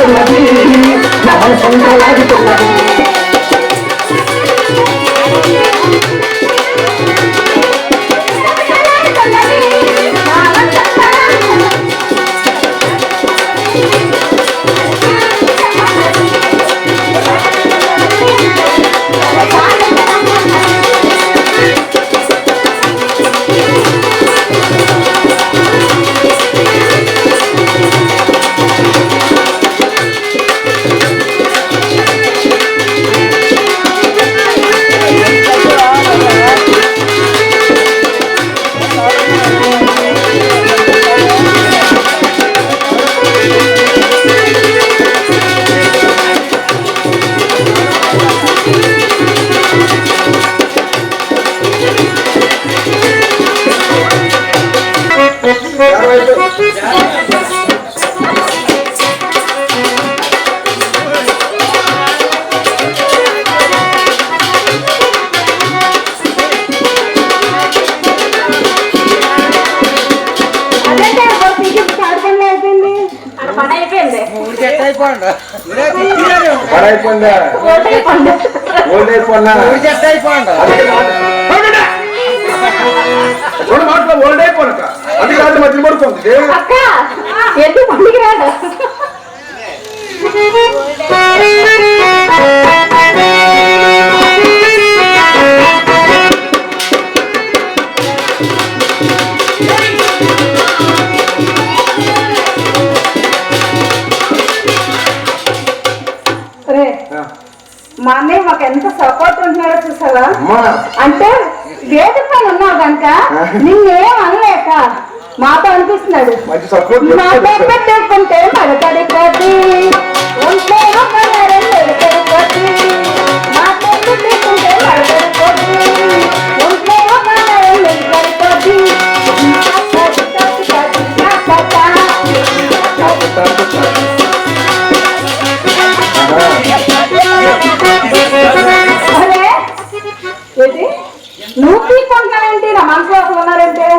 ఉన్నది నా మనసు లాగుతున్నది అయిపోండి పడైపోయిందా ఓల్డ్ అయిపోయినా చెట్టు అయిపోండి రెండు మాటలు ఓల్డ్ అయిపోనక అది కాదు మధ్య పడుతుంది అక్క ఎందుకు మా అన్నయ్య మాకు ఎంత సపోర్ట్ ఉంటున్నాడో చూసావా? అంటే వేదిక పైన ఉన్నావు కనుక నిన్నేం అనలేక మాతో అనిపిస్తున్నాడు. మంచి సపోర్ట్ మా పెట్టుకుంటే మడతడి కొద్ది ఉంటే ఒక నెల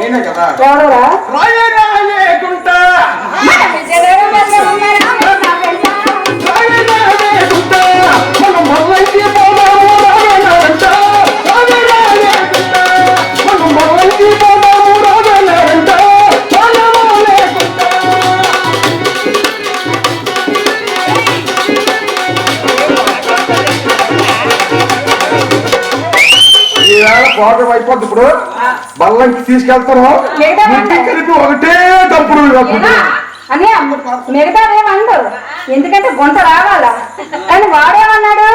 నేనే కదా. ఎవడరా రాయే రాయే గుంట కోటం అయిపోద్ది ఇప్పుడు. బల్లంకి తీసుకెళ్తాను. కలిపి ఒకటే తప్పుడు అని మిగతా ఏమండు ఎందుకంటే గుంట రావాలా? కానీ వాడేమన్నాడు?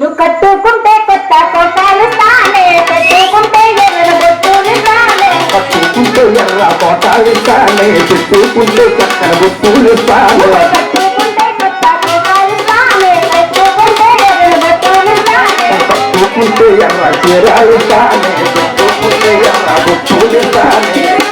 నువ్వు కట్టుకుంటే కొత్త కొట్టాలు తానే కట్టుకుంటే ఎర్ర బొట్టులు తానే. పట్టుకుంటే ఎర్ర కోటాలిస్తానే చుట్టుకుంటే చక్కన గుర్తులిస్తాను కట్టుకుంటే పట్టుకుంటే ఎర్ర చీరాలిస్తానే చుట్టుకుంటే ఎర్ర గుర్తులిస్తానే రమ్మంటే